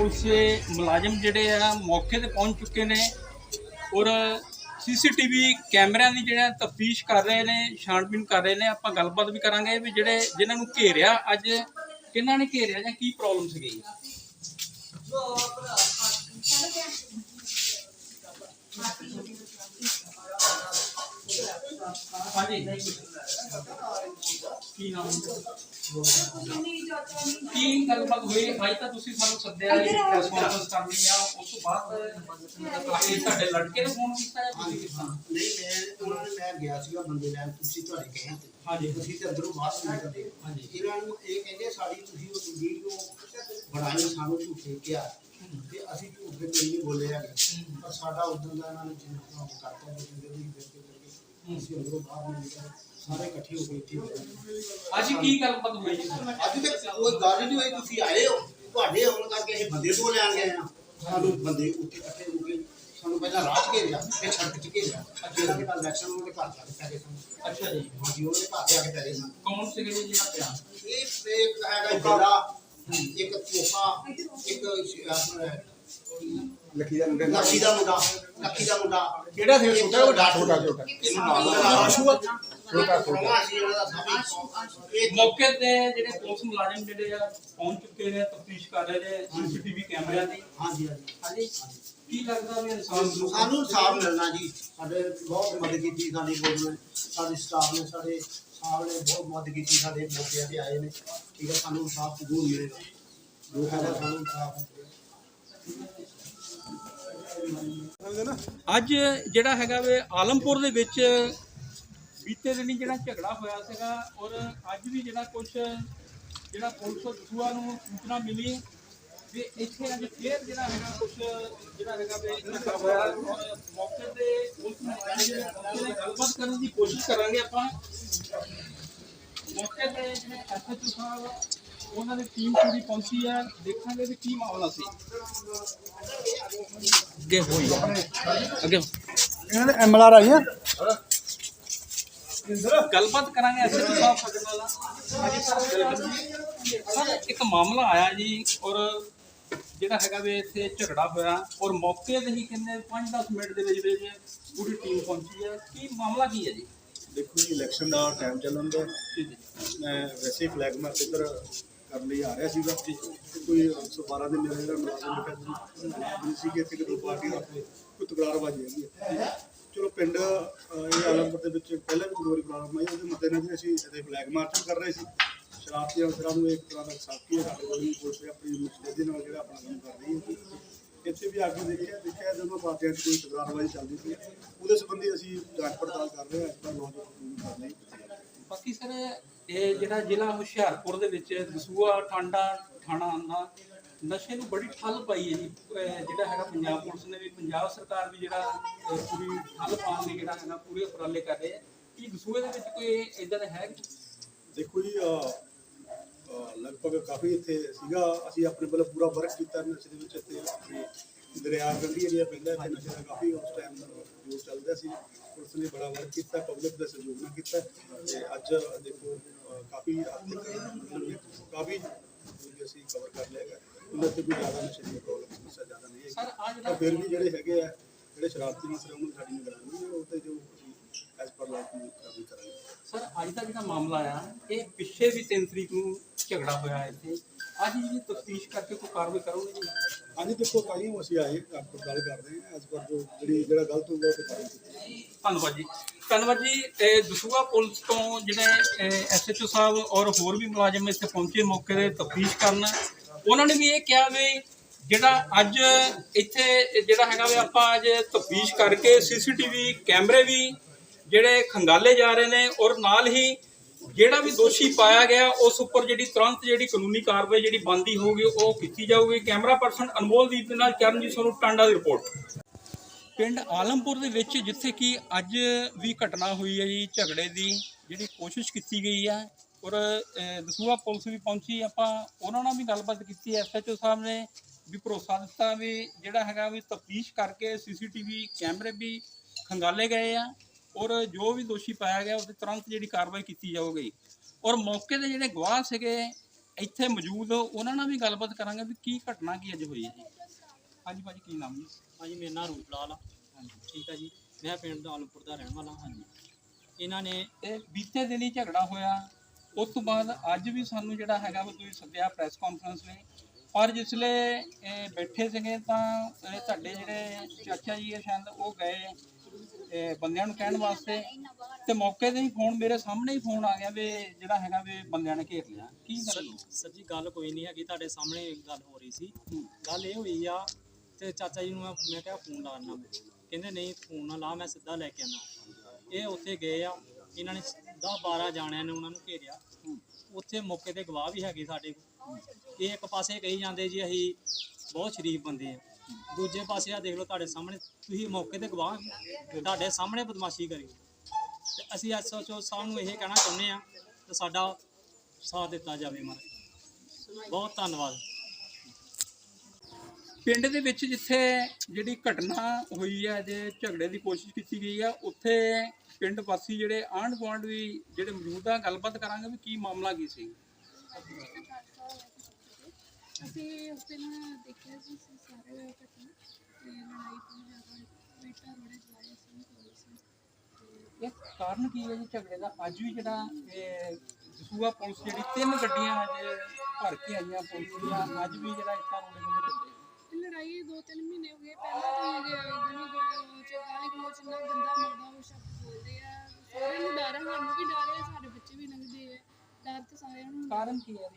Police ਦੇ ਮੁਲਾਜ਼ਮ ਜਿਹੜੇ ਆ ਮੌਕੇ ਤੇ ਪਹੁੰਚ ਚੁੱਕੇ ਨੇ ਔਰ ਸੀਸੀਟੀਵੀ ਕੈਮਰਿਆਂ ਦੀ ਜਿਹੜਾ ਤਫਤੀਸ਼ ਕਰ ਰਹੇ ਨੇ ਛਾਣਬੀਨ ਕਰ ਰਹੇ ਨੇ, ਆਪਾਂ ਗੱਲਬਾਤ ਵੀ ਕਰਾਂਗੇ ਵੀ ਜਿਹੜੇ ਜਿਨ੍ਹਾਂ ਨੂੰ ਘੇਰਿਆ ਅੱਜ, ਕਿਹਨਾਂ ਨੇ ਘੇਰਿਆ ਜਾਂ ਕੀ ਪ੍ਰੋਬਲਮ ਸੀਗੀ? ਹਾਂਜੀ। ਕੀ ਨਾਮ ਕੀ ਗੱਲਬਾਤ ਹੋਈ? ਅੱਜ ਤਾਂ ਤੁਸੀਂ ਸਾਨੂੰ ਸੱਦਿਆ ਪ੍ਰੈਸ ਕਾਨਫਰੰਸ ਕਰਨੀ ਆ। ਉਸ ਤੋਂ ਬਾਅਦ ਤੁਹਾਡੇ ਲੜਕੇ ਨੇ ਫੋਨ ਕੀਤਾ ਜਾਂ ਤੁਸੀਂ ਕੀਤਾ ਨਹੀਂ ਮੈਂ ਉਹਨਾਂ ਨੇ ਮੈਂ ਗਿਆ ਸੀਗਾ ਬੰਦੇ ਲੈਣ ਤੁਸੀਂ ਤੁਹਾਡੇ ਕਹੇ ਤੇ। ਹਾਂਜੀ। ਤੁਸੀਂ ਤੇ ਅੰਦਰੋਂ ਬਾਹਰ ਨਿਕਲਦੇ ਹਾਂਜੀ। ਇਹਨਾਂ ਨੂੰ ਇਹ ਕਹਿੰਦੇ ਸਾਡੀ ਤੁਸੀਂ ਉਹ ਵੀਡੀਓ ਬਣਾਈ ਸਾਨੂੰ ਝੂਠੇ ਕਿਹਾ। ਤੇ ਅਸੀਂ ਝੂਠ ਕੋਈ ਨਹੀਂ ਬੋਲੇ ਹੈਗੇ ਪਰ ਸਾਡਾ ਉਦੋਂ ਦਾ ਇਹਨਾਂ ਨੇ ਜਿੰਨਾ ਕਰਤਾ ਬੁਝਦੇ ਵੀ ਕਰਕੇ ਅਸੀਂ ਅੰਦਰੋਂ ਬਾਹਰ ਨਹੀਂ ਨਿਕਲੇ। ਸਾਰੇ ਇਕੱਠੇ ਹੋ ਕੇ ਇੱਥੇ। ਅੱਜ ਕੀ ਗੱਲਬਾਤ ਹੋਈ ਜੀ? ਅੱਜ ਤੱਕ ਕੋਈ ਗੱਲ ਨਹੀਂ ਹੋਈ ਤੁਸੀਂ ਆਏ ਹੋ। ਤੁਹਾਡੇ ਆਉਣ ਕਰਕੇ ਅਸੀਂ ਬੰਦੇ ਤੋਂ ਲੈਣ ਗਏ ਆ ਸਾਨੂੰ ਬੰਦੇ ਉੱਥੇ ਇਕੱਠੇ ਹੋ ਕੇ ਸਾਨੂੰ ਪਹਿਲਾਂ 'ਚ ਘੇਰਿਆ ਫਿਰ ਸੜਕ 'ਚ ਘੇਰਿਆ। ਜਿਹੜਾ ਕਿ ਕੱਲ ਇਲੈਕਸ਼ਨ ਉਹਦੇ ਘਰ ਜਾ ਕੇ ਪੈ ਗਏ ਸਨ। ਅੱਛਾ ਜੀ। ਹਾਂਜੀ ਉਹਦੇ ਘਰ ਜਾ ਕੇ ਪੈ ਗਏ ਸਨ। ਕੌਣ ਸੀਗੇ ਜੀ ਜਿਹੜਾ ਪਿਆ ਇਹ ਇੱਕ ਹੈਗਾ ਜਿਹੜਾ ਇੱਕ ਤੋਫਾ ਇੱਕ ਆਪਣਾ ਲੱਕੀ ਦਾ ਮੁੰਡਾ। ਲੱਕੀ ਦਾ ਮੁੰਡਾ ਲੱਕੀ ਦਾ ਮੁੰਡਾ। ਕਿਹੜਾ ਸੀ? ਛੋਟਾ ਵੱਡਾ? ਛੋਟਾ ਛੋਟਾ ਇਹਨੂੰ ਨਾਮ ਦਾ ਆਸ਼ੂ ਛੋਟਾ ਛੋਟਾ ਮੌਕੇ ਤੇ ਜਿਹੜੇ ਪੁਲਿਸ ਮੁਲਾਜ਼ਮ ਜਿਹੜੇ ਆ ਪਹੁੰਚ ਚੁੱਕੇ ਨੇ ਤਫਤੀਸ਼ ਕਰ ਰਹੇ ਨੇ ਸੀਸੀਟੀਵੀ ਕੈਮਰਿਆਂ ਦੀ। ਹਾਂਜੀ ਹਾਂਜੀ। ਹਾਂਜੀ। ਕੀ ਲੱਗਦਾ ਵੀ ਇਨਸਾਨ ਨੂੰ ਸਾਨੂੰ ਇਨਸਾਫ ਮਿਲਣਾ ਜੀ। ਸਾਡੇ ਬਹੁਤ ਮਦਦ ਕੀਤੀ ਸਾਡੀ ਗੌਰਮੈਂਟ ਨੇ ਸਾਡੇ ਸਟਾਫ ਨੇ ਸਾਡੇ ਸਾਹਿਬ ਨੇ ਬਹੁਤ ਮਦਦ ਕੀਤੀ ਸਾਡੇ ਮੌਕੇ ਤੇ ਆਏ ਨੇ। ਠੀਕ ਹੈ ਸਾਨੂੰ ਇਨਸਾਫ ਜ਼ਰੂਰ ਮਿਲੇਗਾ। ਜੋ ਹੈਗਾ ਸਾਨੂੰ ਇਨਸਾਫ ਅੱਜ ਜਿਹੜਾ ਹੈਗਾ ਵੇ ਆਲਮਪੁਰ ਦੇ ਵਿੱਚ ਬੀਤੇ ਦਿਨੀ ਜਿਹੜਾ ਝਗੜਾ ਹੋਇਆ ਸੀਗਾ ਔਰ ਅੱਜ ਵੀ ਜਿਹੜਾ ਕੁਝ ਜਿਹੜਾ ਪੁਲਿਸ ਦਸੂਆ ਨੂੰ ਸੂਚਨਾ ਮਿਲੀ ਵੀ ਇੱਥੇ ਅੱਜ ਫੇਰ ਜਿਹੜਾ ਹੈਗਾ ਕੁਝ ਜਿਹੜਾ ਹੈਗਾ ਵੇ ਝਗੜਾ ਹੋਇਆ ਮੌਕੇ ਤੇ ਪੁਲਿਸ ਮੁਲਾਜ਼ਮ ਜਿਹੜੇ ਪਹੁੰਚੇ ਨੇ, ਗੱਲਬਾਤ ਕਰਨ ਦੀ ਕੋਸ਼ਿਸ਼ ਕਰਾਂਗੇ ਆਪਾਂ। ਮੌਕੇ ਤੇ ਜਿਹੜੇ ਐਸਐਚਓ ਸਾਹਿਬ ਉਹਨਾਂ ਦੀ ਟੀਮ ਪੂਰੀ ਪਹੁੰਚੀ ਹੈ। ਦੇਖਾਂਗੇ ਵੀ ਕੀ ਮਾਮਲਾ ਸੀ। ਅੱਗੇ ਹੋਈ ਅੱਗੇ ਇਹਨਾਂ ਦੇ ਐਮਐਲਆਰ ਆਈ ਆ ਗੱਲਬਾਤ ਕਰਾਂਗੇ ਐਸਐਚਓ ਸਾਹਿਬ ਸਾਡੇ ਨਾਲ। ਹਾਂਜੀ ਸਰ ਸਰ ਇੱਕ ਮਾਮਲਾ ਆਇਆ ਜੀ ਔਰ ਜਿਹੜਾ ਹੈਗਾ ਵੀ ਇੱਥੇ ਝਗੜਾ ਹੋਇਆ ਔਰ ਮੌਕੇ ਤੇ ਹੀ ਕਿੰਨੇ 5-10 ਮਿੰਟ ਦੇ ਵਿੱਚ ਵਿੱਚ ਪੂਰੀ ਟੀਮ ਪਹੁੰਚੀ ਹੈ। ਕੀ ਮਾਮਲਾ ਕੀ ਹੈ ਜੀ? ਦੇਖੋ ਜੀ ਇਲੈਕਸ਼ਨ ਦਾ ਟਾਈਮ ਚੱਲਣ ਦਾ ਮੈਂ ਵੈਸੇ ਫਲੈਗ ਮਾਰਚ ਇੱਧਰ ਕਰਨ ਲਈ ਆ ਰਿਹਾ ਸੀਗਾ। ਤੇ ਕੋਈ 112 ਦੇ ਮੇਰੇ ਨਾਲ ਮੁਲਾਜ਼ਮ ਸੀ ਕਿ ਇੱਥੇ ਦੋ ਪਾਰਟੀਆਂ ਦਾ ਕੋਈ ਤਕਰਾਰਬਾਜ਼ੀ ਹੈਗੀ ਹੈ ਚਲੋ ਪਿੰਡ ਇਹ ਆਲਮਪੁਰ ਦੇ ਵਿੱਚ ਪਹਿਲਾਂ ਵੀ ਦੋ ਵਾਰੀ ਪ੍ਰੋਬਲਮ ਆਈ, ਉਹਦੇ ਮੱਦੇ ਨਜ਼ਰ ਅਸੀਂ ਇੱਥੇ ਫਲੈਗ ਮਾਰਚ ਕਰ ਰਹੇ ਸੀ। ਸ਼ਰਾਰਤੀ ਅਨਸਰਾਂ ਨੂੰ ਇੱਕ ਤਰ੍ਹਾਂ ਦਾ ਸਾਥੀ ਹੈ, ਸਾਡੇ ਕੋਲ ਪੁਲਿਸ ਆਪਣੀ ਮੁਸਤੈਦੀ ਨਾਲ ਜਿਹੜਾ ਆਪਣਾ ਕੰਮ ਕਰ ਰਹੀ ਹੈ। ਇੱਥੇ ਵੀ ਆ ਕੇ ਦੇਖਿਆ ਦੇਖਿਆ ਦੋਨੋਂ ਪਾਰਟੀਆਂ 'ਚ ਕੋਈ ਤਕਰਾਰਬਾਜ਼ੀ ਚੱਲਦੀ ਸੀ, ਉਹਦੇ ਸੰਬੰਧੀ ਅਸੀਂ ਜਾਂਚ ਪੜਤਾਲ ਕਰ ਰਹੇ ਹਾਂ, ਇਸ ਦਾ ਨੌਜਵਾਨ ਕਰ ਲਈ। ਬਾਕੀ ਸਰ, ਇਹ ਜਿਹੜਾ ਜ਼ਿਲ੍ਹਾ ਹੁਸ਼ਿਆਰਪੁਰ ਦੇ ਵਿੱਚ ਦਸੂਆ ਟਾਂਡਾ ਥਾਣਾ ਆਂਦਾ ਨਸ਼ੇ ਨੂੰ ਬੜੀ ਠੱਲ ਪਾਈ ਹੈ ਜੀ। ਅਹ ਜਿਹੜਾ ਹੈਗਾ ਪੰਜਾਬ ਪੁਲਿਸ ਨੇ ਵੀ ਪੰਜਾਬ ਸਰਕਾਰ ਵੀ ਜਿਹੜਾ ਅਹ ਪੂਰੀ ਠੱਲ ਪਾਉਣ ਲਈ ਜਿਹੜਾ ਹੈਗਾ ਪੂਰੇ ਉਪਰਾਲੇ ਕਰ ਰਹੇ ਹੈ। ਕੀ ਦਸੂਏ ਦੇ ਵਿੱਚ ਕੋਈ ਇਦਾਂ ਦਾ ਹੈ ਦੇਖੋ ਜੀ ਅਹ, ਅਹ, ਲਗਭਗ ਕਾਫੀ ਇੱਥੇ ਸੀਗਾ। ਅਸੀਂ ਆਪਣੇ ਵੱਲੋਂ ਪੂਰਾ ਵਰਕ ਕੀਤਾ ਨਸ਼ੇ ਦੇ ਵਿੱਚ ਇੱਥੇ। ਆਪਣੇ ਦਰਿਆ ਗੰਢੀ ਏਰੀਆ ਪੈਂਦਾ ਇੱਥੇ ਨਸ਼ੇ ਦਾ ਕਾਫੀ ਉਸ ਟਾਈਮ ਜੋ ਚੱਲਦਾ ਸੀ। ਪੁਲਿਸ ਨੇ ਬੜਾ ਵਰਕ ਕੀਤਾ ਪਬਲਿਕ ਦਾ ਸਹਿਯੋਗ ਨਾਲ ਕੀਤਾ। ਤੇ ਅੱਜ ਦੇਖੋ ਅਹ, ਕਾਫੀ ਹੱਦ ਤੱਕ ਮਤਲਬ ਕਾਫੀ ਜਿਹੜੀ ਅਸੀਂ ਕਵਰ ਕਰ ਲਿਆ ਹੈਗਾ। ਉਹਨਾਂ ਤੇ ਕੋਈ ਜ਼ਿਆਦਾ ਨਸ਼ੇ ਦੀ ਪ੍ਰੋਬਲਮ ਸਮੱਸਿਆ ਜ਼ਿਆਦਾ ਨਹੀਂ ਹੈ ਸਰ ਆ ਜਿਹੜਾ ਪਰ ਫਿਰ ਵੀ ਜਿਹੜੇ ਹੈਗੇ ਆ ਜਿਹੜੇ ਸ਼ਰਾਰਤੀ ਨਸਲ ਉਹਨਾਂ ਨੂੰ ਸਾਡੀ ਨਿਗਰਾਨੀ ਹੈ ਉਹ ਤੇ ਜੋ ਅਸੀਂ ਐਸ ਪਰ ਲਾਈਫ ਨੂੰ ਕਾਬੂ ਕਰਾਂਗੇ। ਸਰ ਅੱਜ ਦਾ ਜਿਹੜਾ ਮਾਮਲਾ ਆ ਇਹ ਪਿੱਛੇ ਵੀ 3 ਤਰੀਕ ਨੂੰ ਝਗੜਾ ਹੋਇਆ ਹੈ ਇੱਥੇ। ਅੱਜ ਜਿਹੜੀ ਤਫਤੀਸ਼ ਕਰਕੇ ਕੋਈ ਕਾਰਵਾਈ ਕਰੋਗੇ ਜੀ? ਹਾਂਜੀ ਦੇਖੋ ਤਾਂ ਹੀ ਅਸੀਂ ਆਏ ਆਪ ਗੱਲ ਕਰ ਰਹੇ ਹਾਂ ਐਸ ਪਰ ਜੋ ਜਿਹੜੀ ਜਿਹੜਾ ਗਲਤ ਹੋਊਗਾ ਉਹ ਤੇ ਕਾਰਵਾਈ ਕੀਤੀ ਜਾਏਗੀ। ਧੰਨਵਾਦ ਜੀ। ਧੰਨਵਾਦ ਜੀ ਇਹ ਦਸੂਆ ਪੁਲਿਸ ਤੋਂ ਜਿਹੜੇ ਐਸਐਚਓ ਸਾਹਿਬ ਔਰ ਹੋਰ ਵੀ ਮੁਲਾਜ਼ਮ ਇੱਥੇ ਪਹੁੰਚੇ ਮੌਕੇ ਤੇ ਤਫਤੀਸ਼ ਕਰਨ। ਉਹਨਾਂ ਨੇ ਵੀ ਇਹ ਕਿਹਾ ਵੀ ਜਿਹੜਾ ਅੱਜ ਇੱਥੇ ਜਿਹੜਾ ਹੈਗਾ ਵੀ ਆਪਾਂ ਅੱਜ ਤਫਤੀਸ਼ ਕਰਕੇ ਸੀਸੀਟੀਵੀ ਕੈਮਰੇ ਵੀ ਜਿਹੜੇ ਖੰਗਾਲੇ ਜਾ ਰਹੇ ਨੇ ਔਰ ਨਾਲ ਹੀ ਜਿਹੜਾ ਵੀ ਦੋਸ਼ੀ ਪਾਇਆ ਗਿਆ, ਉਸ ਉੱਪਰ ਜਿਹੜੀ ਤੁਰੰਤ ਜਿਹੜੀ ਕਾਨੂੰਨੀ ਕਾਰਵਾਈ ਜਿਹੜੀ ਬੰਦੀ ਹੋਊਗੀ, ਉਹ ਕੀਤੀ ਜਾਊਗੀ। ਕੈਮਰਾ ਪਰਸਨ ਅਨਮੋਲਦੀਪ ਦੇ ਨਾਲ ਚਰਨਜੀਤ ਸੋਨੂੰ, ਟਾਂਡਾ ਦੀ ਰਿਪੋਰਟ। ਪਿੰਡ ਆਲਮਪੁਰ ਦੇ ਵਿੱਚ ਜਿੱਥੇ ਕਿ ਅੱਜ ਵੀ ਘਟਨਾ ਹੋਈ ਹੈ ਜੀ, ਝਗੜੇ ਦੀ ਜਿਹੜੀ ਕੋਸ਼ਿਸ਼ ਕੀਤੀ ਗਈ ਹੈ ਔਰ ਦਸੂਹਾ ਪੁਲਿਸ ਵੀ ਪਹੁੰਚੀ। ਆਪਾਂ ਉਹਨਾਂ ਨਾਲ ਵੀ ਗੱਲਬਾਤ ਕੀਤੀ। ਐਸਐਚਓ ਸਾਹਿਬ ਨੇ ਵੀ ਭਰੋਸਾ ਦਿੱਤਾ ਵੀ ਜਿਹੜਾ ਹੈਗਾ ਵੀ ਤਫਤੀਸ਼ ਕਰਕੇ ਸੀਸੀਟੀਵੀ ਕੈਮਰੇ ਵੀ ਖੰਗਾਲੇ ਗਏ ਆ ਔਰ ਜੋ ਵੀ ਦੋਸ਼ੀ ਪਾਇਆ ਗਿਆ ਉਹਦੇ ਤੁਰੰਤ ਜਿਹੜੀ ਕਾਰਵਾਈ ਕੀਤੀ ਜਾਊਗੀ। ਔਰ ਮੌਕੇ ਦੇ ਜਿਹੜੇ ਗਵਾਹ ਸੀਗੇ ਇੱਥੇ ਮੌਜੂਦ ਉਹਨਾਂ ਨਾਲ ਵੀ ਗੱਲਬਾਤ ਕਰਾਂਗੇ ਵੀ ਕੀ ਘਟਨਾ ਕੀ ਅੱਜ ਹੋਈ ਹੈ ਜੀ। ਹਾਂਜੀ ਭਾਜੀ ਕੀ ਨਾਮ ਜੀ? ਹਾਂਜੀ ਮੇਰਾ ਨਾਮ ਰੂਪ ਲਾਲ ਆ। ਠੀਕ ਆ ਜੀ। ਮੈਂ ਪਿੰਡ ਆਲਮਪੁਰ ਦਾ ਰਹਿਣ ਵਾਲਾ ਹਾਂਜੀ ਇਹਨਾਂ ਨੇ ਇਹ ਬੀਤੇ ਦਿਨ ਝਗੜਾ ਹੋਇਆ। ਉਸ ਤੋਂ ਬਾਅਦ ਅੱਜ ਵੀ ਸਾਨੂੰ ਜਿਹੜਾ ਹੈਗਾ ਉਹ ਤੁਸੀਂ ਸੱਦਿਆ ਪ੍ਰੈਸ ਕਾਨਫਰੰਸ ਲਈ। ਪਰ ਜਿਸਲੇ ਬੈਠੇ ਸੀਗੇ ਤਾਂ ਤੁਹਾਡੇ ਜਿਹੜੇ ਚਾਚਾ ਜੀ ਆ ਸ਼ਾਇਦ ਉਹ ਗਏ ਬੰਦਿਆਂ ਨੂੰ ਕਹਿਣ ਵਾਸਤੇ। ਤੇ ਮੌਕੇ ਤੇ ਹੀ ਫੋਨ ਮੇਰੇ ਸਾਹਮਣੇ ਹੀ ਫੋਨ ਆ ਗਿਆ ਵੀ ਜਿਹੜਾ ਹੈਗਾ ਵੀ ਬੰਦਿਆਂ ਨੇ ਘੇਰ ਲਿਆ। ਕੀ ਗੱਲ ਸਰ ਜੀ, ਗੱਲ ਕੋਈ ਨਹੀਂ ਹੈਗੀ, ਤੁਹਾਡੇ ਸਾਹਮਣੇ ਗੱਲ ਹੋ ਰਹੀ ਸੀ। ਗੱਲ ਇਹ ਹੋਈ ਆ, ਤੇ ਚਾਚਾ ਜੀ ਨੂੰ ਮੈਂ ਮੈਂ ਕਿਹਾ ਫੋਨ ਲਾਣਾ ਕਹਿੰਦੇ ਨਹੀਂ ਫੋਨ ਨਾ ਲਾ, ਮੈਂ ਸਿੱਧਾ ਲੈ ਕੇ ਆਣਾ ਇਹ ਉੱਥੇ ਗਏ ਆ, ਇਹਨਾਂ ਨੇ 10 12 ਜਾਣਿਆਂ ਨੇ ਉਹਨਾਂ ਨੂੰ ਘੇਰਿਆ। ਉੱਥੇ ਮੌਕੇ ਤੇ ਗਵਾਹ ਵੀ ਹੈਗੇ ਸਾਡੇ ਕੋਲ। ਇਹ ਇੱਕ ਪਾਸੇ ਕਹੀ ਜਾਂਦੇ ਜੀ ਅਸੀਂ ਬਹੁਤ ਸ਼ਰੀਫ ਬੰਦੇ ਆ। ਦੂਜੇ ਪਾਸੇ ਆ ਦੇਖ ਲਓ ਤੁਹਾਡੇ ਸਾਹਮਣੇ ਤੁਸੀਂ ਮੌਕੇ ਤੇ ਗਵਾਹ ਤੁਹਾਡੇ ਸਾਹਮਣੇ ਬਦਮਾਸ਼ੀ ਕਰੀ। ਤੇ ਅਸੀਂ ਐਸਓਚਓ ਸਾਹਿਬ ਨੂੰ ਇਹ ਕਹਿਣਾ ਚਾਹੁੰਦੇ ਆ ਕਿ ਸਾਡਾ ਸਾਥ ਦਿੱਤਾ ਜਾਵੇ ਮਹਾਰਾਜ। ਬਹੁਤ ਧੰਨਵਾਦ। ਪਿੰਡ ਦੇ ਵਿੱਚ ਜਿੱਥੇ ਜਿਹੜੀ ਘਟਨਾ ਹੋਈ ਹੈ ਜੇ ਝਗੜੇ ਦੀ ਕੋਸ਼ਿਸ਼ ਕੀਤੀ ਗਈ ਹੈ ਉੱਥੇ ਪਿੰਡ ਵਾਸੀ ਜਿਹੜੇ ਆਂਢ ਗੁਆਂਢ ਵੀ ਜਿਹੜੇ ਮੌਜੂਦ ਆ ਗੱਲਬਾਤ ਕਰਾਂਗੇ ਵੀ ਕੀ ਮਾਮਲਾ ਕੀ ਸੀ। ਅਸੀਂ ਉਸ ਦਿਨ ਦੇਖਿਆ ਸੀ ਅਸੀਂ ਸਾਰੇ ਘਟਨਾ ਤੇ ਲੜਾਈ ਤੋਂ ਜ਼ਿਆਦਾ ਬੇਟਾ ਰੋੜੇ ਚਲਾਏ ਸੀ ਪੁਲਿਸ ਨੇ ਇਹ ਕਾਰਨ ਕੀ ਹੈ ਜੀ ਝਗੜੇ ਦਾ? ਅੱਜ ਵੀ ਜਿਹੜਾ ਇਹ ਦਸੂਆ ਪੁਲਿਸ ਜਿਹੜੀ ਤਿੰਨ ਗੱਡੀਆਂ ਅੱਜ ਭਰ ਕੇ ਆਈਆਂ ਪੁਲਿਸ ਦੀਆਂ ਅੱਜ ਵੀ ਜਿਹੜਾ ਇੱਟਾਂ ਰੋੜੇ ਚੱਲਦੇ ਇਹ ਲੜਾਈ ਦੋ ਤਿੰਨ ਮਹੀਨੇ ਹੋ ਗਏ ਪਹਿਲਾਂ ਤੋਂ ਹੀ ਗਲੀ ਗਲੋਚ ਗਾਲੀ ਗਲੋਚ ਨਾਲ ਗੰਦਾ ਮਾਦਾ ਉਹ ਸ਼ਬਦ ਬੋਲਦੇ ਆ। ਸਾਰਿਆਂ ਨੂੰ ਡਰ ਹੈ ਸਾਨੂੰ ਵੀ ਡਰ ਹੈ ਸਾਡੇ ਬੱਚੇ ਵੀ ਲੰਘਦੇ ਆ। ਡਰ ਤੇ ਸਾਰਿਆਂ ਨੂੰ ਕਾਰਨ ਕੀ ਹੈ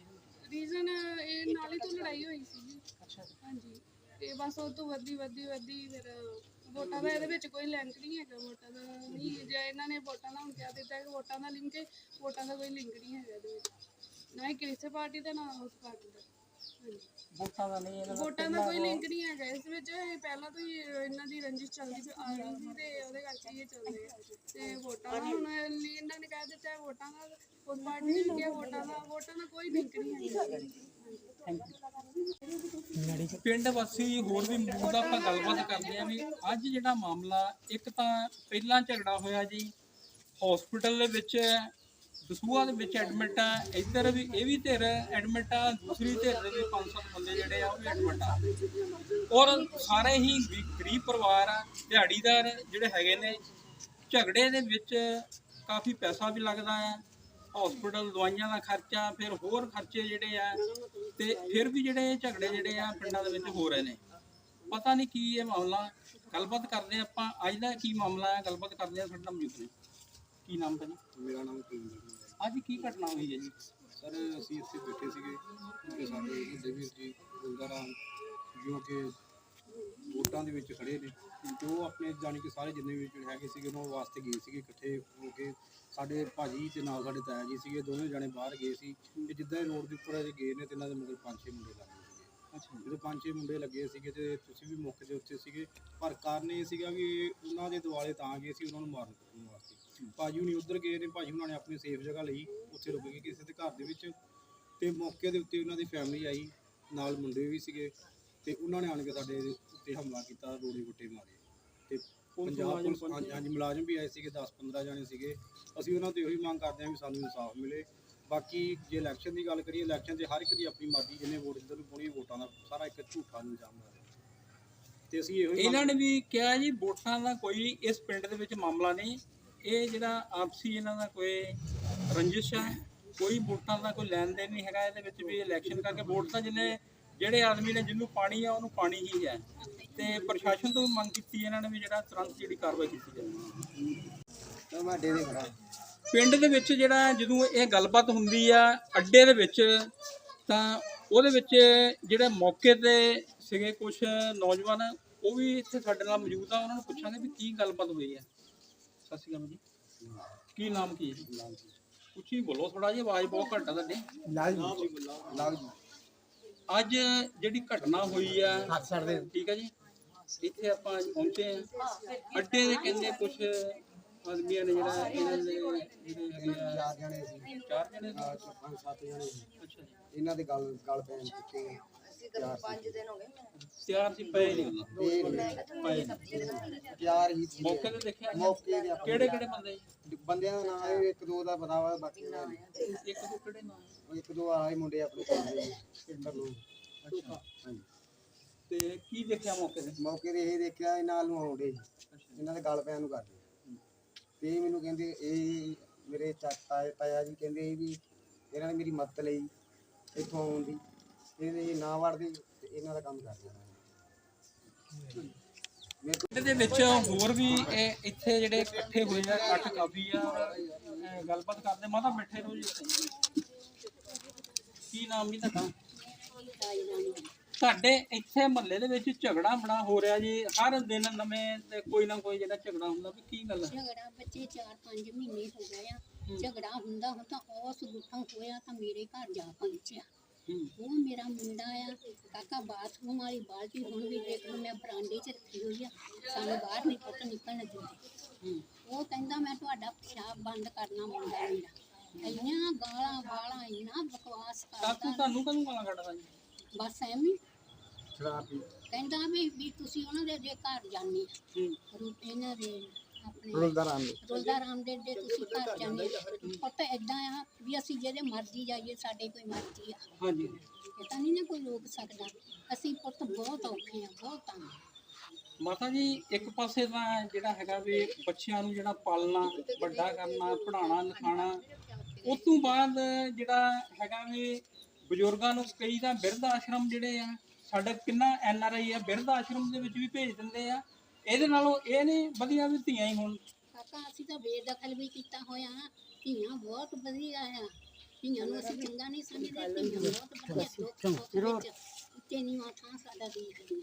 ਰੀਜ਼ਨ ਇਹ ਨਾਲੀ ਤੋਂ ਲੜਾਈ ਹੋਈ ਸੀ। ਅੱਛਾ। ਹਾਂਜੀ। ਤੇ ਬਸ ਉਹ ਤੋਂ ਵੱਧਦੀ ਵੱਧਦੀ ਵੱਧਦੀ ਫਿਰ ਵੋਟਾਂ ਦਾ ਇਹਦੇ ਵਿੱਚ ਕੋਈ ਲਿੰਕ ਨਹੀਂ ਹੈਗਾ ਵੋਟਾਂ ਦਾ ਨਹੀਂ ਜੇ ਇਹਨਾਂ ਨੇ ਵੋਟਾਂ ਦਾ ਹੁਣ ਕਹਿ ਦਿੱਤਾ ਕਿ ਵੋਟਾਂ ਦਾ ਲਿੰਕ ਹੈ ਵੋਟਾਂ ਦਾ ਕੋਈ ਲਿੰਕ ਨਹੀਂ ਹੈਗਾ ਇਹਦੇ ਵਿੱਚ। ਨਾ ਹੀ ਕਿਸੇ ਪਾਰਟੀ ਦਾ ਨਾ ਉਸ ਪਾਰਟੀ ਦਾ। ਵੋਟਾਂ ਦਾ ਨਹੀਂ ਇਹਨਾਂ ਦਾ ਵੋਟਾਂ ਦਾ ਕੋਈ ਲਿੰਕ ਨਹੀਂ ਹੈਗਾ ਇਸ ਵਿੱਚ ਇਹ ਪਹਿਲਾਂ ਤੋਂ ਹੀ ਇਹਨਾਂ ਦੀ ਰੰਜਿਸ਼ ਚੱਲਦੀ ਪਈ ਆ ਰਹੀ ਸੀ ਤੇ ਉਹਦੇ ਕਰਕੇ ਇਹ ਚੱਲਦੇ ਆ ਤੇ ਵੋਟਾਂ ਦਾ ਹੁਣ ਲਈ ਇਹਨਾਂ ਨੇ ਕਹਿ ਦਿੱਤਾ ਹੈ ਵੋਟਾਂ ਦਾ ਉਸ ਪਾਰਟੀ ਨੇ ਕਿਹਾ ਵੋਟਾਂ ਦਾ ਵੋਟਾਂ ਦਾ ਕੋਈ ਲਿੰਕ ਨਹੀਂ ਹੈਗਾ। ਪਿੰਡ ਵਾਸੀ ਹੋਰ ਵੀ ਆ, ਆਪਾਂ ਗੱਲਬਾਤ ਕਰਦੇ ਆ ਵੀ ਅੱਜ ਜਿਹੜਾ ਮਾਮਲਾ ਇੱਕ ਤਾਂ ਪਹਿਲਾਂ ਝਗੜਾ ਹੋਇਆ ਜੀ ਹਸਪੀਟਲ ਦੇ ਵਿੱਚ ਦਸੂਆ ਦੇ ਵਿੱਚ ਐਡਮਿਟ ਆ, ਇੱਧਰ ਵੀ, ਇਹ ਵੀ ਧਿਰ ਐਡਮਿਟ ਆ, ਦੂਸਰੀ ਧਿਰ ਦੇ ਵੀ ਪੰਜ ਸੱਤ ਬੰਦੇ ਜਿਹੜੇ ਆ, ਉਹ ਵੀ ਐਡਮਿਟ ਆ। ਔਰ ਸਾਰੇ ਹੀ ਗਰੀਬ ਪਰਿਵਾਰ ਆ, ਦਿਹਾੜੀਦਾਰ ਜਿਹੜੇ ਹੈਗੇ ਨੇ, ਝਗੜੇ ਦੇ ਵਿੱਚ ਕਾਫੀ ਪੈਸਾ ਵੀ ਲੱਗਦਾ ਆ ਹਸਪੀਟਲ ਦਵਾਈਆਂ ਦਾ ਖਰਚਾ, ਫਿਰ ਹੋਰ ਖਰਚੇ ਜਿਹੜੇ ਆ, ਤੇ ਫਿਰ ਵੀ ਜਿਹੜੇ ਝਗੜੇ ਜਿਹੜੇ ਆ ਪਿੰਡਾਂ ਦੇ ਵਿੱਚ ਹੋ ਰਹੇ ਨੇ। ਪਤਾ ਨਹੀਂ ਕੀ ਇਹ ਮਾਮਲਾ, ਗੱਲਬਾਤ ਕਰਦੇ ਆਪਾਂ, ਅੱਜ ਦਾ ਕੀ ਮਾਮਲਾ ਹੈ, ਗੱਲਬਾਤ ਕਰਦੇ ਆ ਸਾਡਾ ਮੌਜੂਦ ਨੇ। ਕੀ ਨਾਮ ਹੈ ਜੀ ਮੇਰਾ ਨਾਮ ਕੁਲਵਿੰਦਰ ਸਿੰਘ ਹੈ। ਅੱਜ ਕੀ ਘਟਨਾ ਹੋਈ ਹੈ ਜੀ? ਸਰ ਅਸੀਂ ਇੱਥੇ ਬੈਠੇ ਸੀਗੇ। ਤੇ ਸਾਡੇ ਵੱਡੇ ਵੀਰ ਜੀ ਗੁਲਦਾਰਾਮ ਜੋ ਕਿ ਵੋਟਾਂ ਦੇ ਵਿੱਚ ਖੜੇ ਨੇ। ਉਹ ਆਪਣੇ ਜਾਣੀ ਕਿ ਸਾਰੇ ਜਿੰਨੇ ਵੀ ਜਿਹੜੇ ਹੈਗੇ ਸੀਗੇ ਉਹਨਾਂ ਵਾਸਤੇ ਗਏ ਸੀਗੇ ਇਕੱਠੇ ਹੋ ਕੇ ਸਾਡੇ ਭਾਜੀ ਤੇ ਨਾਲ ਸਾਡੇ ਤਾਇਆ ਜੀ ਸੀਗੇ ਦੋਵੇਂ ਜਾਣੇ ਬਾਹਰ ਗਏ ਸੀ। ਤੇ ਜਿੱਦਾਂ ਇਹ ਰੋਡ ਦੇ ਉੱਪਰ ਅਜੇ ਗਏ ਨੇ ਤੇ ਇਹਨਾਂ ਦੇ ਮਗਰ ਪੰਜ ਛੇ ਮੁੰਡੇ ਲੱਗ ਅੱਛਾ। ਜਦੋਂ ਪੰਜ ਛੇ ਮੁੰਡੇ ਲੱਗੇ ਸੀਗੇ ਤੇ ਤੁਸੀਂ ਵੀ ਮੌਕੇ ਦੇ ਉੱਤੇ ਸੀਗੇ ਪਰ ਕਾਰਨ ਇਹ ਸੀਗਾ ਵੀ ਉਹਨਾਂ ਦੇ ਦੁਆਲੇ ਤਾਂ ਗਏ ਸੀ ਉਹਨਾਂ ਨੂੰ ਮਾਰਨ ਵਾਸਤੇ। ਭਾਜੀ ਹੁਣੀ ਉਧਰ ਗਏ ਨੇ ਭਾਜੀ ਹੁਣਾਂ ਨੇ ਆਪਣੀ ਸੇਫ ਜਗ੍ਹਾ ਲਈ ਉੱਥੇ ਰੁਕ ਗਏ ਕਿਸੇ ਦੇ ਘਰ ਦੇ ਵਿੱਚ ਤੇ ਮੌਕੇ ਦੇ ਉੱਤੇ ਉਹਨਾਂ ਦੀ ਫੈਮਿਲੀ ਆਈ ਨਾਲ ਮੁੰਡੇ ਵੀ ਸੀਗੇ ਤੇ ਉਹਨਾਂ ਨੇ ਆਣ ਕੇ ਸਾਡੇ ਉੱਤੇ ਹਮਲਾ ਕੀਤਾ ਰੋੜੇ ਗੁੱਟੇ ਮਾਰੇ ਤੇ ਪੰਜਾਬ ਪੁਲਿਸ ਹਾਂਜੀ ਹਾਂਜੀ ਮੁਲਾਜ਼ਮ ਵੀ ਆਏ ਸੀਗੇ 10 15 ਜਾਣੇ ਸੀਗੇ। ਅਸੀਂ ਉਹਨਾਂ ਤੋਂ ਇਹੀ ਮੰਗ ਕਰਦੇ ਹਾਂ ਵੀ ਸਾਨੂੰ ਇਨਸਾਫ ਮਿਲੇ। ਬਾਕੀ ਜੇ ਇਲੈਕਸ਼ਨ ਦੀ ਗੱਲ ਕਰੀਏ ਇਲੈਕਸ਼ਨ 'ਚ ਹਰ ਇੱਕ ਦੀ ਆਪਣੀ ਮਰਜ਼ੀ ਜਿਹਨੇ ਵੋਟ ਜਿੱਧਰ ਨੂੰ ਪਾਉਣੀ ਵੋਟਾਂ ਦਾ ਸਾਰਾ ਇੱਕ ਝੂਠਾ ਇਲਜ਼ਾਮ ਹੈ ਤੇ ਅਸੀਂ ਇਹੋ ਹੀ ਇਹਨਾਂ ਨੇ ਵੀ ਕਿਹਾ ਜੀ ਵੋਟਾਂ ਦਾ ਕੋਈ ਇਸ ਪਿੰਡ ਦੇ ਵਿੱਚ ਮਾਮਲਾ ਨਹੀਂ। ਇਹ ਜਿਹੜਾ ਆਪਸੀ ਇਹਨਾਂ ਦਾ ਕੋਈ ਰੰਜਿਸ਼ ਹੈ, ਕੋਈ ਵੋਟਾਂ ਦਾ ਕੋਈ ਲੈਣ ਦੇਣ ਨਹੀਂ ਹੈਗਾ, ਇਹਦੇ ਵਿੱਚ ਵੀ ਇਲੈਕਸ਼ਨ ਕਰਕੇ ਵੋਟ ਤਾਂ ਜਿਹਨੇ ਜਿਹੜੇ ਆਦਮੀ ਨੇ ਜਿਹਨੂੰ ਪਾਣੀ ਆ, ਉਹਨੂੰ ਪਾਣੀ ਹੀ ਹੈ। ਤੇ ਪ੍ਰਸ਼ਾਸਨ ਤੋਂ ਮੰਗ ਕੀਤੀ ਇਹਨਾਂ ਨੇ ਵੀ ਜਿਹੜਾ ਤੁਰੰਤ ਜਿਹੜੀ ਕਾਰਵਾਈ ਕੀਤੀ ਜਾਵੇ। ਮੈਂ ਡੇਰੇ ਖੜਾ ਪਿੰਡ ਦੇ ਵਿੱਚ ਜਿਹੜਾ ਜਦੋਂ ਇਹ ਗੱਲਬਾਤ ਹੁੰਦੀ ਆ, ਅੱਡੇ ਦੇ ਵਿੱਚ, ਤਾਂ ਉਹਦੇ ਵਿੱਚ ਜਿਹੜੇ ਮੌਕੇ ਤੇ ਸੀਗੇ ਕੁਝ ਨੌਜਵਾਨ, ਉਹ ਵੀ ਇੱਥੇ ਸਾਡੇ ਨਾਲ ਮੌਜੂਦ ਆ, ਉਹਨਾਂ ਨੂੰ ਪੁੱਛਾਂਗੇ ਵੀ ਕੀ ਗੱਲਬਾਤ ਹੋਈ ਹੈ ਸਤਿ ਸ਼੍ਰੀ ਅਕਾਲ ਜੀ। ਕੀ ਨਾਮ ਕੀ ਹੈ ਜੀ? ਉੱਚੀ ਬੋਲੋ ਥੋੜਾ ਜਿਹਾ ਆਵਾਜ਼ ਬਹੁਤ ਘੱਟ ਆ ਤੁਹਾਡੀ। ਲਾਲ ਜੀ। ਲਾਲ ਜੀ। ਅੱਜ ਜਿਹੜੀ ਘਟਨਾ ਹੋਈ ਆ ਹੱਥ ਛੱਡ ਦੇ। ਠੀਕ ਹੈ ਜੀ? ਇੱਥੇ ਆਪਾਂ ਅੱਜ ਪਹੁੰਚੇ ਆ। ਅੱਡੇ ਦੇ ਕਹਿੰਦੇ ਕੁਝ ਆਦਮੀਆਂ ਨੇ ਜਿਹੜਾ ਇਹਨਾਂ ਦੇ ਜਿਹੜੇ ਹੈਗੇ ਆ ਚਾਰ ਜਣੇ ਸੀ। ਚਾਰ ਜਣੇ ਸੀ? ਪੰਜ ਸੱਤ ਜਣੇ ਅੱਛਾ ਜੀ। ਇਹਨਾਂ ਦੇ ਗੱਲ ਗੱਲ ਪੈਣ ਚੁੱਕੇ ਪੰਜ ਦਿਨ ਹੋ ਗਏ ਮੈਂ ਤਿਆਰ ਸੀ ਪਏ ਨਹੀਂ। ਉਹਨਾਂ ਇਹ ਮੈਂ ਕਿਹਾ ਤੂੰ ਮੇਰੀ ਸਬਜ਼ੀ ਦੇ ਨਾਲ ਪਿਆਰ ਹੀ ਸੀ। ਮੌਕੇ ਤੇ ਦੇਖਿਆ? ਮੌਕੇ ਦੇ ਕਿਹੜੇ ਕਿਹੜੇ ਬੰਦੇ ਜੀ? ਬੰਦਿਆਂ ਦਾ ਨਾਮ ਇਹ ਇੱਕ ਦੋ ਦਾ ਪਤਾ ਵਾ ਬਾਕੀ ਦਾ ਇੱਕ ਦੋ ਕਿਹੜੇ ਨਾਮ ਇੱਕ ਦੋ ਆਏ ਮੁੰਡੇ ਆਪਣੇ ਕੋਲ ਦੇ। ਹਾਂਜੀ। ਤੇ ਕੀ ਦੇਖਿਆ ਮੌਕੇ ਤੇ? ਮੌਕੇ ਤੇ ਇਹ ਦੇਖਿਆ ਇਹ ਨਾਲ ਨੂੰ ਆਉਂਦੇ ਇਹਨਾਂ ਦੇ ਗਲ ਪੈਣ ਨੂੰ ਕਰਦੇ ਤੇ ਇਹ ਮੈਨੂੰ ਕਹਿੰਦੇ ਇਹ ਮੇਰੇ ਚਾਚਾ ਤਾਇਆ ਜੀ ਕਹਿੰਦੇ ਇਹ ਵੀ ਇਹਨਾਂ ਨੇ ਮੇਰੀ ਮਦਦ ਲਈ ਇੱਥੋਂ ਆਉਣ ਦੀ। ਇਹਦੇ ਨਾ ਵੜਦੇ ਤੇ ਇਹਨਾਂ ਦਾ ਕੰਮ ਕਰ ਦੇਣਾ ਮੇਰੇ ਤੋਂ ਇਹਦੇ ਵਿੱਚ ਹੋਰ ਵੀ ਇਹ ਇੱਥੇ ਜਿਹੜੇ ਇਕੱਠੇ ਹੋਏ ਆ ਇਕੱਠ ਕਾਫੀ ਆ ਅਹ ਗੱਲਬਾਤ ਕਰਦੇ ਮਾਤਾ ਰਹੋ ਜੀ। ਕੀ ਨਾਮ ਵੀ ਤੁਹਾਡਾ? ਤੁਹਾਡੇ ਇੱਥੇ ਮਹੱਲੇ ਦੇ ਵਿੱਚ ਝਗੜਾ ਬੜਾ ਹੋ ਰਿਹਾ ਜੀ। ਹਰ ਦਿਨ ਨਵੇਂ ਤੇ ਕੋਈ ਨਾ ਕੋਈ ਜਿਹੜਾ ਝਗੜਾ ਹੁੰਦਾ ਵੀ ਕੀ ਗੱਲ ਹੈ ਝਗੜਾ ਬੱਚੇ 4-5 ਮਹੀਨੇ ਹੋ ਗਏ ਆ। ਝਗੜਾ ਹੁੰਦਾ ਤਾਂ ਉਸ ਗੁੱਠਾਂ ਹੋਇਆ ਤਾਂ ਮੇਰੇ ਘਰ ਜਾ ਪਹੁੰਚਿਆ। ਉਹ ਮੇਰਾ ਮੁੰਡਾ ਆ। ਕਾਕਾ ਬਾਥਰੂਮ ਵਾਲੀ ਬਾਲਟੀ ਹੁਣ ਵੀ ਦੇਖ ਲਓ ਮੈਂ ਬਰਾਂਡੇ 'ਚ ਰੱਖੀ ਹੋਈ ਆ। ਸਾਨੂੰ ਬਾਹਰ ਨਹੀਂ ਪੁੱਤ ਨਿਕਲਣ ਦਿੰਦੇ। ਹੂੰ। ਉਹ ਕਹਿੰਦਾ ਮੈਂ ਤੁਹਾਡਾ ਪਿਸ਼ਾਬ ਬੰਦ ਕਰਨਾ ਮੁੰਡਾ ਮੇਰਾ। ਇੰਨੀਆਂ ਗਾਲਾਂ ਵਾਲਾਂ ਇੰਨਾ ਬਕਵਾਸ ਕਾਕੂ ਕਰਦਾ ਤੁਹਾਨੂੰ ਕਦੋਂ ਗਾਲਾਂ ਕੱਢਦਾ ਜੀ? ਬਸ ਐਵੇਂ ਸ਼ਰਾਬ ਪੀ। ਕਹਿੰਦਾ ਵੀ ਵੀ ਤੁਸੀਂ ਉਹਨਾਂ ਦੇ ਜੇ ਘਰ ਜਾਂਦੇ ਹੂੰ। ਰੂ- ਇਹਨਾਂ ਦੇ ਆਪਣੇ ਰੁਲਦਾ ਰਾਮ ਦੇ। ਰੋਜ਼ਾ ਰਾਮਦੇਵ ਦੇ ਤੁਸੀਂ ਘਰ ਜਾਂਦੇ ਪੁੱਤ ਏਦਾਂ ਆ ਵੀ ਅਸੀਂ ਜਿਹਦੇ ਮਰਜ਼ੀ ਜਾਈਏ ਸਾਡੇ ਕੋਈ ਮਰਜ਼ੀ ਆ। ਹਾਂਜੀ। ਇਹ ਤਾਂ ਨਹੀਂ ਨਾ ਕੋਈ ਰੋਕ ਸਕਦਾ। ਅਸੀਂ ਪੁੱਤ ਬਹੁਤ ਔਖੇ ਆ ਬਹੁਤ ਤੰਗ ਮਾਤਾ ਜੀ ਇੱਕ ਪਾਸੇ ਤਾਂ ਜਿਹੜਾ ਹੈਗਾ ਵੀ ਬੱਚਿਆਂ ਨੂੰ ਜਿਹੜਾ ਪਾਲਣਾ ਵੱਡਾ ਕਰਨਾ ਪੜ੍ਹਾਉਣਾ ਲਿਖਾਉਣਾ ਉਸ ਤੋਂ ਬਾਅਦ ਜਿਹੜਾ ਹੈਗਾ ਵੀ ਬਜ਼ੁਰਗਾਂ ਨੂੰ ਕਈ ਤਾਂ ਬਿਰਧ ਆਸ਼ਰਮ ਜਿਹੜੇ ਆ ਸਾਡੇ ਕਿੰਨਾ ਐਨ ਆਰ ਆਈ ਆ ਬਿਰਧ ਆਸ਼ਰਮ ਦੇ ਵਿੱਚ ਵੀ ਭੇਜ ਦਿੰਦੇ ਆ। ਇਹਦੇ ਨਾਲੋਂ ਇਹ ਨਹੀਂ ਵਧੀਆ ਵੀ ਧੀਆਂ ਹੀ ਹੁਣ। ਕਾਕਾ ਅਸੀਂ ਤਾਂ ਬੇਦਖਲ ਵੀ ਕੀਤਾ ਹੋਇਆ ਧੀਆਂ ਬਹੁਤ ਵਧੀਆ ਆ। ਧੀਆਂ ਨੂੰ ਅਸੀਂ ਚੰਗਾ ਨਹੀਂ ਸਮਝਦੇ ਧੀਆਂ ਬਹੁਤ ਵਧੀਆ ਵਿੱਚ ਉੱਤੇ ਨੀਵਾਂ ਥਾਂ ਸਾਡਾ ਦੇਖਦੀਆਂ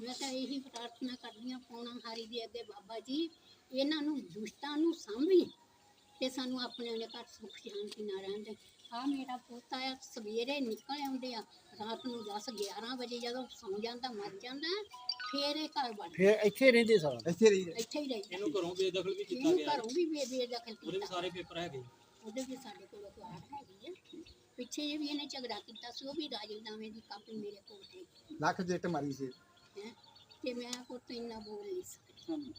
ਮੈਂ ਤਾਂ ਇਹੀ ਪ੍ਰਾਰਥਨਾ ਕਰਦੀ ਹਾਂ ਪੌਣਾ ਹਾਰੀ ਦੇ ਅੱਗੇ ਬਾਬਾ ਜੀ ਇਹਨਾਂ ਨੂੰ ਦੁਸ਼ਟਾਂ ਨੂੰ ਸਾਂਭੀ ਤੇ ਸਾਨੂੰ ਆਪਣੇ ਦੇ ਘਰ ਸੁੱਖ ਸ਼ਾਂਤੀ ਨਾਲ ਰਹਿਣ ਦੇ। ਆ ਮੇਰਾ ਪੋਤਾ ਆ ਸਵੇਰੇ ਨਿਕਲ ਆਉਂਦੇ ਆ ਰਾਤ ਨੂੰ 10 11 ਵਜੇ ਜਦੋਂ ਸੌਂ ਜਾਂਦਾ ਮਰ ਜਾਂਦਾ ਫੇਰ ਇਹ ਘਰ ਵੜ ਫਿਰ ਇੱਥੇ ਰਹਿੰਦੇ ਸਾਰਾ ਇੱਥੇ ਰਹੀ ਇੱਥੇ ਹੀ ਰਹਿੰਦਾ। ਇਹਨੂੰ ਘਰੋਂ ਬੇਦਖਲ ਵੀ ਕੀਤਾ ਇਹਨੂੰ ਗਿਆ। ਘਰੋਂ ਵੀ ਬੇ ਬੇਦਖਲ ਉਹਦੇ ਵੀ ਕੀਤਾ ਸਾਰੇ ਪੇਪਰ ਹੈਗੇ। ਉਹਦੇ ਵੀ ਸਾਡੇ ਕੋਲ ਅਖਬਾਰ ਹੈਗੀ ਹੈ ਪਿੱਛੇ ਜੇ ਵੀ ਇਹਨੇ ਝਗੜਾ ਕੀਤਾ ਸੀ ਉਹ ਵੀ ਰਾਜਨਾਮੇ ਦੀ ਕਾਪੀ ਮੇਰੇ ਕੋਲ ਹੈ ਲੱਖ ਜਿੱਟ ਮਾਰੀ ਸੀ। ਹੈਂ। ਤੇ ਮੈਂ ਪੁੱਤ ਇੰਨਾ ਬੋਲ ਨਹੀਂ ਸਕਦੀ।